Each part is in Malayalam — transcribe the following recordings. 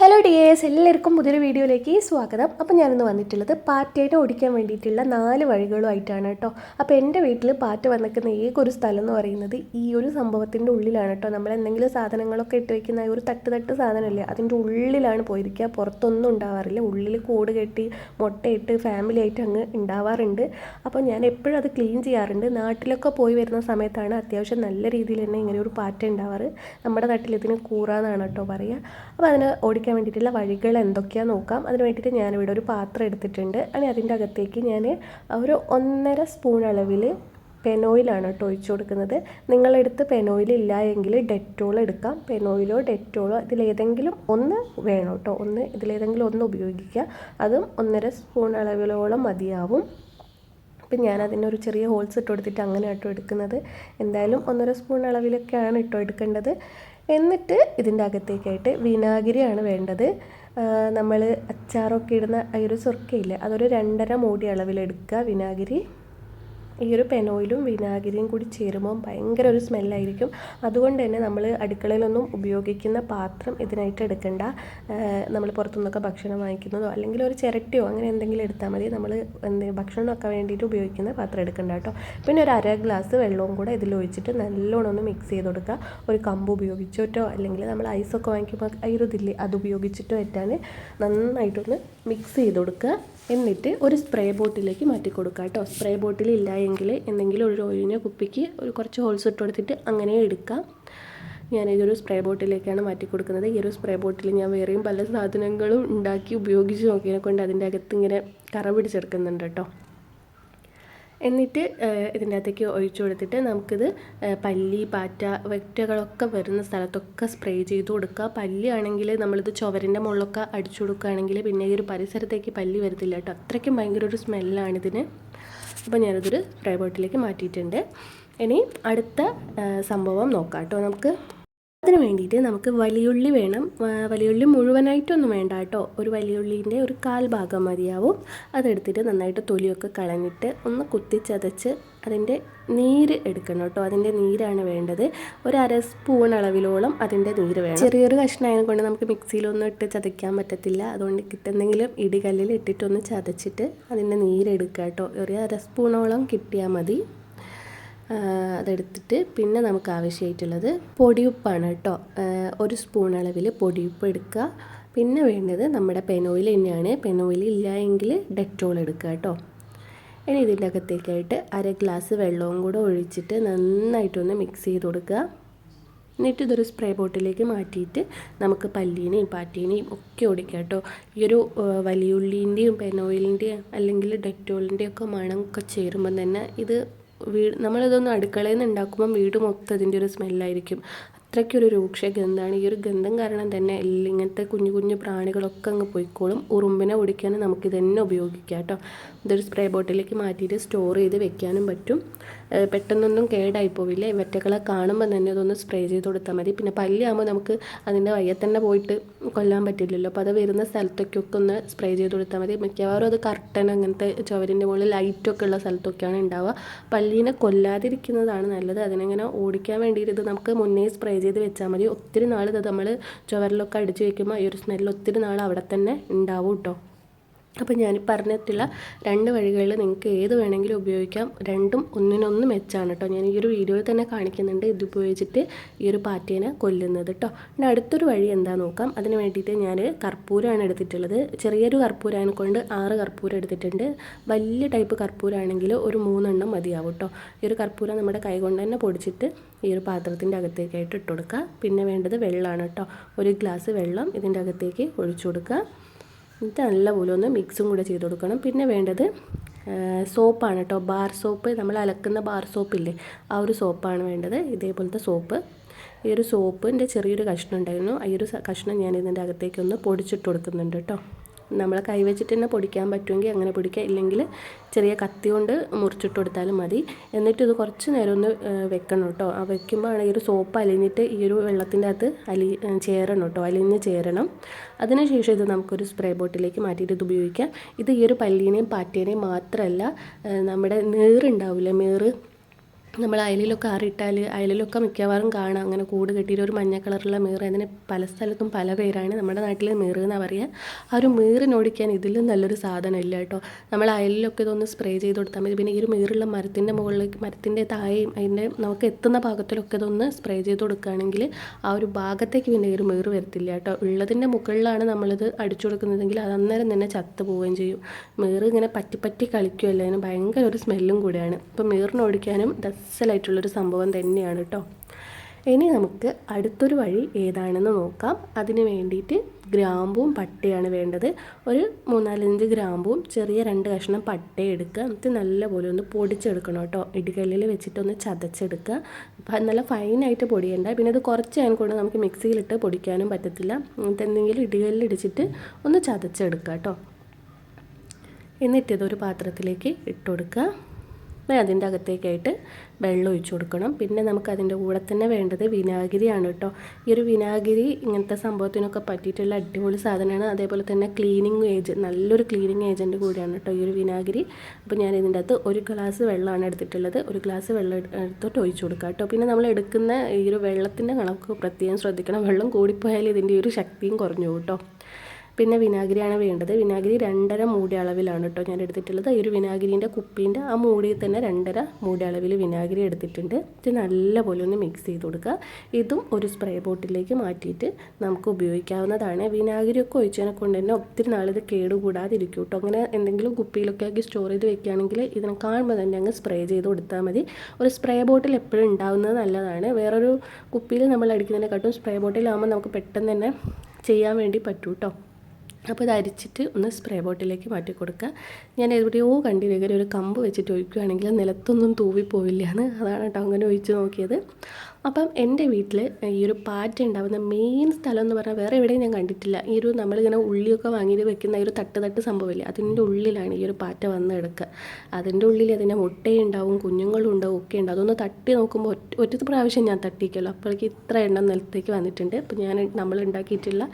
ഹലോ ഡി എസ് എല്ലാവർക്കും പുതിയൊരു വീഡിയോയിലേക്ക് സ്വാഗതം. അപ്പോൾ ഞാനിന്ന് വന്നിട്ടുള്ളത് പാറ്റേനെ ഓടിക്കാൻ വേണ്ടിയിട്ടുള്ള നാല് വഴികളുമായിട്ടാണ് കേട്ടോ. അപ്പോൾ എന്റെ വീട്ടിൽ പാറ്റ വന്നിരിക്കുന്ന ഏകൊരു സ്ഥലം എന്ന് പറയുന്നത് ഈ ഒരു സംഭവത്തിന്റെ ഉള്ളിലാണ് കേട്ടോ. നമ്മൾ എന്തെങ്കിലും സാധനങ്ങളൊക്കെ ഇട്ട് വെക്കുന്ന ഒരു തട്ട് തട്ട് സാധനമല്ലേ അതിന്റെ ഉള്ളിലാണ് പോയിരിക്കുക. പുറത്തൊന്നും ഉണ്ടാവാറില്ല. ഉള്ളിൽ കൂട് കെട്ടി മുട്ടയിട്ട് ഫാമിലി ആയിട്ട് അങ്ങ് ഉണ്ടാവാറുണ്ട്. അപ്പോൾ ഞാൻ എപ്പോഴും അത് ക്ലീൻ ചെയ്യാറുണ്ട്. നാട്ടിലൊക്കെ പോയി വരുന്ന സമയത്താണ് അത്യാവശ്യം നല്ല രീതിയിൽ തന്നെ ഇങ്ങനെ ഒരു പാറ്റ ഉണ്ടാവാറ്. നമ്മുടെ നാട്ടിൽ ഇതിന് കൂറാന്നാണ് കേട്ടോ പറയുക. അപ്പോൾ അതിന് ഓടിക്കാൻ വേണ്ടിയിട്ടുള്ള വഴികൾ എന്തൊക്കെയാണെന്ന് നോക്കാം. അതിന് വേണ്ടിയിട്ട് ഞാനിവിടെ ഒരു പാത്രം എടുത്തിട്ടുണ്ട്. അങ്ങനെ അതിന്റെ അകത്തേക്ക് ഞാൻ ഒരു ഒന്നര സ്പൂൺ അളവിൽ പെനോയിലാണ് കേട്ടോ ഒഴിച്ചു കൊടുക്കുന്നത്. നിങ്ങളെടുത്ത് പെനോയിൽ ഇല്ല എങ്കിൽ ഡെറ്റോൾ എടുക്കാം. പെനോയിലോ ഡെറ്റോളോ ഇതിലേതെങ്കിലും ഒന്ന് വേണം കേട്ടോ. ഒന്ന് ഇതിലേതെങ്കിലും ഒന്ന് ഉപയോഗിക്കുക. അതും ഒന്നര സ്പൂൺ അളവിലോളം മതിയാവും. അപ്പം ഞാൻ അതിനൊരു ചെറിയ ഹോൾസ് ഇട്ട് കൊടുത്തിട്ട് അങ്ങനെ കേട്ടോ എടുക്കുന്നത്. എന്തായാലും ഒന്നര സ്പൂൺ അളവിലൊക്കെയാണ് ഇട്ടോ എടുക്കേണ്ടത്. എന്നിട്ട് ഇതിന്റെ അകത്തേക്കായിട്ട് വിനാഗിരിയാണ് വേണ്ടത്. നമ്മൾ അച്ചാറൊക്കെ ഇടുന്ന ആ ഒരു സുർക്കയില്ലേ അതൊരു രണ്ടര മൂടി അളവിലെടുക്കുക വിനാഗിരി. ഈ ഒരു പെനോയിലും വിനാഗിരിയും കൂടി ചേരുമ്പോൾ ഭയങ്കര ഒരു സ്മെല്ലായിരിക്കും. അതുകൊണ്ട് തന്നെ നമ്മൾ അടുക്കളയിലൊന്നും ഉപയോഗിക്കുന്ന പാത്രം ഇതിനായിട്ട് എടുക്കണ്ട. നമ്മൾ പുറത്തുനിന്നൊക്കെ ഭക്ഷണം വാങ്ങിക്കുന്നതോ അല്ലെങ്കിൽ ഒരു ചിരട്ടിയോ അങ്ങനെ എന്തെങ്കിലും എടുത്താൽ മതി. നമ്മൾ എന്ത് ഭക്ഷണമൊക്കെ വേണ്ടിയിട്ട് ഉപയോഗിക്കുന്ന പാത്രം എടുക്കണ്ട കേട്ടോ. പിന്നെ ഒരു അര ഗ്ലാസ് വെള്ളവും കൂടെ ഇതിൽ ഒഴിച്ചിട്ട് നല്ലോണം ഒന്ന് മിക്സ് ചെയ്ത് കൊടുക്കുക. ഒരു കമ്പ് ഉപയോഗിച്ചിട്ടോ അല്ലെങ്കിൽ നമ്മൾ ഐസൊക്കെ വാങ്ങിക്കുമ്പോൾ അയിരുതില്ലേ അത് ഉപയോഗിച്ചിട്ടോ ഏറ്റാൻ നന്നായിട്ടൊന്ന് മിക്സ് ചെയ്ത് കൊടുക്കുക. എന്നിട്ട് ഒരു സ്പ്രേ ബോട്ടിലേക്ക് മാറ്റി കൊടുക്കുക കേട്ടോ. സ്പ്രേ ബോട്ടിൽ ഇല്ല എങ്കിൽ എന്തെങ്കിലും ഒരു ഒഴിഞ്ഞ കുപ്പിക്ക് ഒരു കുറച്ച് ഹോൾസ് ഇട്ട് കൊടുത്തിട്ട് അങ്ങനെ എടുക്കാം. ഞാനിതൊരു സ്പ്രേ ബോട്ടിലേക്കാണ് മാറ്റി കൊടുക്കുന്നത്. ഈ ഒരു സ്പ്രേ ബോട്ടിൽ ഞാൻ വേറെയും പല സാധനങ്ങളും ഉണ്ടാക്കി ഉപയോഗിച്ച് നോക്കിയതിനെ കൊണ്ട് അതിന്റെ അകത്ത് ഇങ്ങനെ കറ പിടിച്ചെടുക്കുന്നുണ്ട് കേട്ടോ. എന്നിട്ട് ഇതിന്റെ അകത്തേക്ക് ഒഴിച്ചു കൊടുത്തിട്ട് നമുക്കിത് പല്ലി പാറ്റ വെറ്റകളൊക്കെ വരുന്ന സ്ഥലത്തൊക്കെ സ്പ്രേ ചെയ്ത് കൊടുക്കുക. പല്ലി ആണെങ്കിൽ നമ്മളിത് ചുവരിന്റെ മുകളിലൊക്കെ അടിച്ചു കൊടുക്കുകയാണെങ്കിൽ പിന്നെ ഈ ഒരു പരിസരത്തേക്ക് പല്ലി വരത്തില്ല കേട്ടോ. അത്രയ്ക്കും ഭയങ്കര ഒരു സ്മെല്ലാണിതിന്. അപ്പോൾ ഞാനിതൊരു സ്പ്രേ ബോട്ടിലേക്ക് മാറ്റിയിട്ടുണ്ട്. ഇനി അടുത്ത സംഭവം നോക്കാം കേട്ടോ നമുക്ക്. അതിന് വേണ്ടിയിട്ട് നമുക്ക് വലിയുള്ളി വേണം. വലിയുള്ളി മുഴുവനായിട്ടൊന്നും വേണ്ട കേട്ടോ. ഒരു വലിയുള്ളീന്റെ ഒരു കാൽ ഭാഗം മതിയാവും. അതെടുത്തിട്ട് നന്നായിട്ട് തൊലിയൊക്കെ കളഞ്ഞിട്ട് ഒന്ന് കുത്തിച്ചതച്ച് അതിന്റെ നീര് എടുക്കണം കേട്ടോ. അതിന്റെ നീരാണ് വേണ്ടത്. ഒരു അര സ്പൂൺ അളവിലോളം അതിന്റെ നീര് വേണം. ചെറിയൊരു കഷ്ണമായത് കൊണ്ട് നമുക്ക് മിക്സിയിലൊന്നും ഇട്ട് ചതയ്ക്കാൻ പറ്റത്തില്ല. അതുകൊണ്ട് കിട്ടുന്നെങ്കിലും ഇടികല്ലിൽ ഇട്ടിട്ടൊന്ന് ചതച്ചിട്ട് അതിന്റെ നീരെടുക്കുക കേട്ടോ. ഒരു അര സ്പൂണോളം കിട്ടിയാൽ മതി. അതെടുത്തിട്ട് പിന്നെ നമുക്ക് ആവശ്യമായിട്ടുള്ളത് പൊടിയുപ്പാണ് കേട്ടോ. ഒരു സ്പൂൺ അളവിൽ പൊടിയുപ്പ് എടുക്കുക. പിന്നെ വേണ്ടത് നമ്മുടെ പെനോയിൽ തന്നെയാണ്. പെനോയിൽ ഇല്ല എങ്കിൽ ഡെറ്റോൾ എടുക്കുക കേട്ടോ. ഇനി ഇതിന്റെ അകത്തേക്കായിട്ട് അര ഗ്ലാസ് വെള്ളവും കൂടെ ഒഴിച്ചിട്ട് നന്നായിട്ടൊന്ന് മിക്സ് ചെയ്ത് കൊടുക്കുക. എന്നിട്ട് ഇതൊരു സ്പ്രേ ബോട്ടിലേക്ക് മാറ്റിയിട്ട് നമുക്ക് പല്ലീനെയും പാറ്റീനെയും ഒക്കെ ഓടിക്കുക കേട്ടോ. ഈ ഒരു വലിയുള്ളീന്റെയും പെനോയിലിന്റെയും അല്ലെങ്കിൽ ഡെറ്റോളിന്റെയും ഒക്കെ മണം ഒക്കെ ചേരുമ്പം തന്നെ ഇത് വീട് നമ്മളിതൊന്നും അടുക്കളയിൽ നിന്ന് ഉണ്ടാക്കുമ്പം വീട് മൊത്തം അതിന്റെ ഒരു സ്മെല്ലായിരിക്കും. അത്രയ്ക്കൊരു രൂക്ഷ ഗന്ധമാണ് ഈ ഒരു ഗന്ധം കാരണം തന്നെ എല്ലാം ഇങ്ങനത്തെ കുഞ്ഞു കുഞ്ഞു പ്രാണികളൊക്കെ അങ്ങ് പോയിക്കോളും. ഉറുമ്പിനെ ഓടിക്കാൻ നമുക്ക് ഇതന്നെ ഉപയോഗിക്കാം കേട്ടോ. ഇതൊരു സ്പ്രേ ബോട്ടിലേക്ക് മാറ്റിയിട്ട് സ്റ്റോർ ചെയ്ത് വെക്കാനും പറ്റും. പെട്ടെന്നൊന്നും കേടായി പോവില്ല? ഇവറ്റകളെ കാണുമ്പോൾ തന്നെ അതൊന്ന് സ്പ്രേ ചെയ്ത് കൊടുത്താൽ മതി. പിന്നെ പല്ലിയാകുമ്പോൾ നമുക്ക് അതിന്റെ വയ്യ തന്നെ പോയിട്ട് കൊല്ലാൻ പറ്റില്ലല്ലോ. അപ്പോൾ അത് വരുന്ന സ്ഥലത്തൊക്കെ ഒന്ന് സ്പ്രേ ചെയ്ത് കൊടുത്താൽ മതി. മിക്കവാറും അത് കർട്ടൻ അങ്ങനത്തെ ചുവരിന്റെ മുകളിൽ ലൈറ്റൊക്കെ ഉള്ള സ്ഥലത്തൊക്കെയാണ് ഉണ്ടാവുക പല്ലീനെ കൊല്ലാതിരിക്കുന്നതാണ് നല്ലത്. അതിനെങ്ങനെ ഓടിക്കാൻ വേണ്ടിയിട്ട് ഇത് നമുക്ക് മുന്നേ സ്പ്രേ ചെയ്ത് വെച്ചാൽ മതി. ഒത്തിരി നാൾ ഇത് നമ്മൾ ചുവരിലൊക്കെ അടിച്ച് വെക്കുമ്പോൾ ഈ ഒരു സ്മെല്ല് ഒത്തിരി നാൾ അവിടെ തന്നെ ഉണ്ടാവും കേട്ടോ അപ്പോൾ ഞാൻ പറഞ്ഞിട്ടുള്ള രണ്ട് വഴികളിൽ നിങ്ങൾക്ക് ഏത് വേണമെങ്കിലും ഉപയോഗിക്കാം. രണ്ടും ഒന്നിനൊന്ന് മെച്ചാണ് കേട്ടോ ഞാൻ ഈ ഒരു വീഡിയോയിൽ തന്നെ കാണിക്കുന്നുണ്ട്. ഇത് ഉപയോഗിച്ചിട്ട് ഈ ഒരു പാറ്റേനെ കൊല്ലുന്നത് കേട്ടോ പിന്നെ അടുത്തൊരു വഴി എന്താ നോക്കാം. അതിന് വേണ്ടിയിട്ട് ഞാൻ കർപ്പൂരമാണ് എടുത്തിട്ടുള്ളത്. ചെറിയൊരു കർപ്പൂരാനെ കൊണ്ട് ആറ് കർപ്പൂരം എടുത്തിട്ടുണ്ട്. വലിയ ടൈപ്പ് കർപ്പൂരാണെങ്കിൽ ഒരു മൂന്നെണ്ണം മതിയാവും കേട്ടോ ഈ ഒരു കർപ്പൂരം നമ്മുടെ കൈ കൊണ്ട് തന്നെ പൊടിച്ചിട്ട് ഈ ഒരു പാത്രത്തിന്റെ അകത്തേക്കായിട്ട് ഇട്ട് കൊടുക്കുക. പിന്നെ വേണ്ടത് വെള്ളമാണ് കേട്ടോ ഒരു ഗ്ലാസ് വെള്ളം ഇതിന്റെ അകത്തേക്ക് ഒഴിച്ചു കൊടുക്കുക. എന്നിട്ട് നല്ലപോലെ ഒന്ന് മിക്സും കൂടെ ചെയ്ത് കൊടുക്കണം. പിന്നെ വേണ്ടത് സോപ്പാണ് കേട്ടോ. ബാർ സോപ്പ് നമ്മൾ അലക്കുന്ന ബാർ സോപ്പില്ലേ ആ ഒരു സോപ്പാണ് വേണ്ടത്. ഇതേപോലത്തെ സോപ്പ്. ഈ ഒരു സോപ്പിന്റെ ചെറിയൊരു കഷ്ണം ഉണ്ടായിരുന്നു. ഈ ഒരു കഷ്ണം ഞാൻ ഇതിന്റെ അകത്തേക്കൊന്ന് പൊടിച്ചിട്ട് കൊടുക്കുന്നുണ്ട് കേട്ടോ. നമ്മളെ കൈവച്ചിട്ട് തന്നെ പൊടിക്കാൻ പറ്റുമെങ്കിൽ അങ്ങനെ പൊടിക്കുക. ഇല്ലെങ്കിൽ ചെറിയ കത്തി കൊണ്ട് മുറിച്ചിട്ട് കൊടുത്താലും മതി. എന്നിട്ട് ഇത് കുറച്ച് നേരം ഒന്ന് വെക്കണം കേട്ടോ. ആ വെക്കുമ്പോൾ ഈ ഒരു സോപ്പ് അലിഞ്ഞിട്ട് ഈ ഒരു വെള്ളത്തിന്റെ അകത്ത് അലി ചേരണം കേട്ടോ. അലിഞ്ഞ് ചേരണം. അതിനുശേഷം ഇത് നമുക്കൊരു സ്പ്രേ ബോട്ടിലേക്ക് മാറ്റിയിട്ട് ഇത് ഉപയോഗിക്കാം. ഇത് ഈ ഒരു പല്ലീനെയും പാറ്റേനെയും മാത്രമല്ല നമ്മുടെ നീറുണ്ടാവില്ല? നീറ് നമ്മൾ അയലിലൊക്കെ ആറിയിട്ടാൽ അയലിലൊക്കെ മിക്കവാറും കാണാം. അങ്ങനെ കൂട് കെട്ടിയിട്ട് ഒരു മഞ്ഞ കളറുള്ള മീറ്. അതിന് പല സ്ഥലത്തും പല പേരാണ്. നമ്മുടെ നാട്ടിൽ മീറ് എന്നാണ് പറയുക ആ ഒരു മീറിനോടിക്കാൻ ഇതിലും നല്ലൊരു സാധനം ഇല്ല കേട്ടോ. നമ്മൾ അയലിലൊക്കെ ഇതൊന്ന് സ്പ്രേ ചെയ്ത് കൊടുത്താൽ മതി. പിന്നെ ഈ ഒരു മീറുള്ള മരത്തിന്റെ മുകളിലേക്ക് മരത്തിന്റെ താഴെയും അതിന്റെ നമുക്ക് എത്തുന്ന ഭാഗത്തിലൊക്കെ ഇതൊന്ന് സ്പ്രേ ചെയ്ത് കൊടുക്കുകയാണെങ്കിൽ ആ ഒരു ഭാഗത്തേക്ക് പിന്നെ ഈ ഒരു മീറ് വരത്തില്ല കേട്ടോ. ഉള്ളതിന്റെ മുകളിലാണ് നമ്മളിത് അടിച്ചു കൊടുക്കുന്നതെങ്കിൽ അത് അന്നേരം തന്നെ ചത്ത് പോവുകയും ചെയ്യും. മീറ് ഇങ്ങനെ പറ്റി പറ്റി കളിക്കുമല്ലോ അതിന് ഭയങ്കര ഒരു സ്മെല്ലും കൂടിയാണ്. അപ്പോൾ മീറിനോടിക്കാനും അസലായിട്ടുള്ളൊരു സംഭവം തന്നെയാണ് കേട്ടോ ഇനി നമുക്ക് അടുത്തൊരു വഴി ഏതാണെന്ന് നോക്കാം. അതിന് വേണ്ടിയിട്ട് ഗ്രാമ്പും പട്ടയാണ് വേണ്ടത്. ഒരു മൂന്നാലഞ്ച് ഗ്രാമ്പും ചെറിയ രണ്ട് കഷ്ണം പട്ട എടുക്കുക. എന്നിട്ട് നല്ലപോലെ ഒന്ന് പൊടിച്ചെടുക്കണം കേട്ടോ ഇടികല്ലിൽ വെച്ചിട്ടൊന്ന് ചതച്ചെടുക്കുക. നല്ല ഫൈനായിട്ട് പൊടിയണ്ട. പിന്നെ അത് കുറച്ച് ഞാൻ കൊണ്ട് നമുക്ക് മിക്സിയിലിട്ട് പൊടിക്കാനും പറ്റത്തില്ല. എന്തെങ്കിലും ഇടികല്ലിൽ ഇടിച്ചിട്ട് ഒന്ന് ചതച്ചെടുക്കുക കേട്ടോ എന്നിട്ടിതൊരു പാത്രത്തിലേക്ക് ഇട്ട് കൊടുക്കുക. അതിന്റെ അകത്തേക്കായിട്ട് വെള്ളം ഒഴിച്ചു കൊടുക്കണം. പിന്നെ നമുക്ക് അതിന്റെ കൂടെ തന്നെ വേണ്ടത് വിനാഗിരിയാണ് കേട്ടോ. ഈ ഒരു വിനാഗിരി ഇങ്ങനത്തെ സംഭവത്തിനൊക്കെ പറ്റിയിട്ടുള്ള അടിപൊളി സാധനമാണ്. അതേപോലെ തന്നെ ക്ലീനിങ് ഏജ് നല്ലൊരു ക്ലീനിങ് ഏജന്റ് കൂടിയാണ് കേട്ടോ ഈ ഒരു വിനാഗിരി. അപ്പോൾ ഞാൻ ഇതിന്റെ അകത്ത് ഒരു ഗ്ലാസ് വെള്ളമാണ് എടുത്തിട്ടുള്ളത്. ഒരു ഗ്ലാസ് വെള്ളം എടുത്തിട്ട് ഒഴിച്ചു കൊടുക്കുക കേട്ടോ. പിന്നെ നമ്മൾ എടുക്കുന്ന ഈ ഒരു വെള്ളത്തിന്റെ കണക്ക് പ്രത്യേകം ശ്രദ്ധിക്കണം. വെള്ളം കൂടിപ്പോയാൽ ഇതിന്റെ ഒരു ശക്തിയും കുറഞ്ഞു കേട്ടോ. പിന്നെ വിനാഗിരിയാണ് വേണ്ടത്. വിനാഗിരി രണ്ടര മൂടി അളവിലാണ് കേട്ടോ ഞാൻ എടുത്തിട്ടുള്ളത്. ഈ ഒരു വിനാഗിരിന്റെ കുപ്പീന്റെ ആ മൂടിയിൽ തന്നെ രണ്ടര മൂടി അളവിൽ വിനാഗിരി എടുത്തിട്ടുണ്ട്. ഇത് നല്ലപോലെ ഒന്ന് മിക്സ് ചെയ്ത് കൊടുക്കുക. ഇതും ഒരു സ്പ്രേ ബോട്ടിലേക്ക് മാറ്റിയിട്ട് നമുക്ക് ഉപയോഗിക്കാവുന്നതാണ്. വിനാഗിരിയൊക്കെ ഒഴിച്ചതിനെ കൊണ്ട് തന്നെ ഒത്തിരി നാളിത് കേടുകൂടാതിരിക്കും കേട്ടോ അങ്ങനെ എന്തെങ്കിലും കുപ്പിയിലൊക്കെ ആക്കി സ്റ്റോർ ചെയ്ത് വെക്കുകയാണെങ്കിൽ ഇതിനെ കാണുമ്പോൾ തന്നെ അങ്ങ് സ്പ്രേ ചെയ്ത് കൊടുത്താൽ മതി. ഒരു സ്പ്രേ ബോട്ടിൽ എപ്പോഴും ഉണ്ടാവുന്നത് നല്ലതാണ്. വേറൊരു കുപ്പിയിൽ നമ്മൾ അടിക്കുന്നതിനെക്കാട്ടും സ്പ്രേ ബോട്ടിലാകുമ്പോൾ നമുക്ക് പെട്ടെന്ന് തന്നെ ചെയ്യാൻ വേണ്ടി പറ്റൂ കേട്ടോ അപ്പോൾ ഇത് അരിച്ചിട്ട് ഒന്ന് സ്പ്രേ ബോട്ടിലേക്ക് മാറ്റി കൊടുക്കുക. ഞാൻ എവിടെയോ കണ്ടിരിക്കുന്ന ഒരു കമ്പ് വെച്ചിട്ട് ഒഴിക്കുകയാണെങ്കിൽ നിലത്തൊന്നും തൂവിപ്പോവില്ല എന്ന് അതാണ് കേട്ടോ അങ്ങനെ ഒഴിച്ച് നോക്കിയത്. അപ്പം എന്റെ വീട്ടിൽ ഈ ഒരു പാറ്റ ഉണ്ടാവുന്ന മെയിൻ സ്ഥലം എന്ന് പറഞ്ഞാൽ വേറെ എവിടെയും ഞാൻ കണ്ടിട്ടില്ല. ഈ ഒരു നമ്മളിങ്ങനെ ഉള്ളിയൊക്കെ വാങ്ങിയിട്ട് വെക്കുന്ന ഈ ഒരു തട്ട് തട്ട് സംഭവമില്ല? അതിന്റെ ഉള്ളിലാണ് ഈ ഒരു പാറ്റ വന്ന് കിടക്കുക. അതിന്റെ ഉള്ളിൽ അതിന്റെ മുട്ടയുണ്ടാവും കുഞ്ഞുങ്ങളും ഉണ്ടാവും ഒക്കെ ഉണ്ടാവും. അതൊന്ന് തട്ടി നോക്കുമ്പോൾ ഒറ്റ ഒറ്റ പ്രാവശ്യം ഞാൻ തട്ടിക്കല്ലോ അപ്പോഴേക്ക് ഇത്ര എണ്ണം നിലത്തേക്ക് വന്നിട്ടുണ്ട്. അപ്പോൾ ഞാൻ നമ്മൾ ഉണ്ടാക്കിയിട്ടുള്ള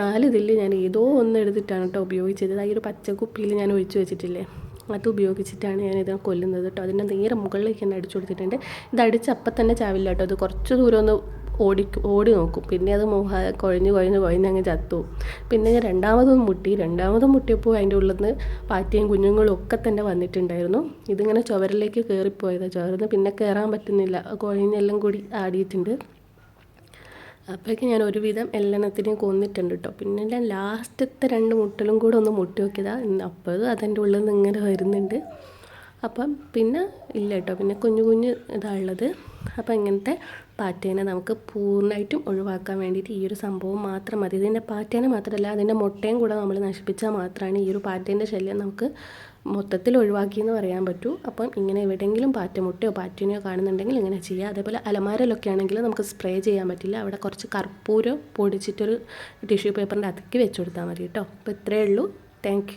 നാല് ഇതിൽ ഞാൻ ഏതോ ഒന്ന് എടുത്തിട്ടാണ് കേട്ടോ ഉപയോഗിച്ചത്. ഈ ഒരു പച്ചക്കുപ്പിയിൽ ഞാൻ ഒഴിച്ചു വെച്ചിട്ടില്ലേ? അത് ഉപയോഗിച്ചിട്ടാണ് ഞാനിത് കൊല്ലുന്നത് കേട്ടോ. അതിന്റെ നേരെ മുകളിലേക്ക് തന്നെ അടിച്ചു കൊടുത്തിട്ടുണ്ട്. ഇത് അടിച്ച് അപ്പം തന്നെ ചാവില്ല കേട്ടോ. അത് കുറച്ച് ദൂരം ഒന്ന് ഓടി ഓടി നോക്കും. പിന്നെ അത് മോഹ കുഴഞ്ഞ് കുഴഞ്ഞ് കുഴഞ്ഞ് അങ്ങ് ചത്തു പിന്നെ ഞാൻ രണ്ടാമതും മുട്ടി. രണ്ടാമതും മുട്ടിയപ്പോൾ അതിന്റെ ഉള്ളിൽ നിന്ന് പാറ്റയും കുഞ്ഞുങ്ങളും ഒക്കെ തന്നെ വന്നിട്ടുണ്ടായിരുന്നു. ഇതിങ്ങനെ ചുവരിലേക്ക് കയറിപ്പോയതാണ് ചുവരുന്ന് പിന്നെ കയറാൻ പറ്റുന്നില്ല. കുഴഞ്ഞെല്ലാം കൂടി ആടിയിട്ടുണ്ട്. അപ്പോഴേക്കും ഞാൻ ഒരുവിധം എല്ലെണ്ണത്തിനെയും കൊന്നിട്ടുണ്ട് കേട്ടോ. പിന്നെ ഞാൻ ലാസ്റ്റത്തെ രണ്ട് മുട്ടലും കൂടെ ഒന്ന് മുട്ടി നോക്കിയതാണ് അപ്പോഴും അതെന്റെ ഉള്ളിൽ നിന്ന് ഇങ്ങനെ വരുന്നുണ്ട്. അപ്പം പിന്നെ ഇല്ല കേട്ടോ. പിന്നെ കുഞ്ഞു കുഞ്ഞു ഇതാണുള്ളത് അപ്പം ഇങ്ങനത്തെ പാറ്റേനെ നമുക്ക് പൂർണമായിട്ടും ഒഴിവാക്കാൻ വേണ്ടിയിട്ട് ഈ ഒരു സംഭവം മാത്രം മതി. ഇതിന്റെ പാറ്റേനെ മാത്രമല്ല അതിന്റെ മുട്ടയും കൂടെ നമ്മൾ നശിപ്പിച്ചാൽ മാത്രമാണ് ഈ ഒരു പാറ്റേന്റെ ശല്യം നമുക്ക് മൊത്തത്തിൽ ഒഴിവാക്കി എന്ന് പറയാൻ പറ്റൂ. അപ്പം ഇങ്ങനെ എവിടെയെങ്കിലും പാറ്റമുട്ടയോ പാറ്റേനെയോ കാണുന്നുണ്ടെങ്കിൽ ഇങ്ങനെ ചെയ്യുക. അതേപോലെ അലമാരയിലൊക്കെ ആണെങ്കിൽ നമുക്ക് സ്പ്രേ ചെയ്യാൻ പറ്റില്ല. അവിടെ കുറച്ച് കർപ്പൂരം പൊടിച്ചിട്ടൊരു ടിഷ്യൂ പേപ്പറിന്റെ അതിക്ക് വെച്ച് കൊടുത്താൽ മതി കേട്ടോ. അപ്പോൾ ഇത്രയേ ഉള്ളൂ. താങ്ക്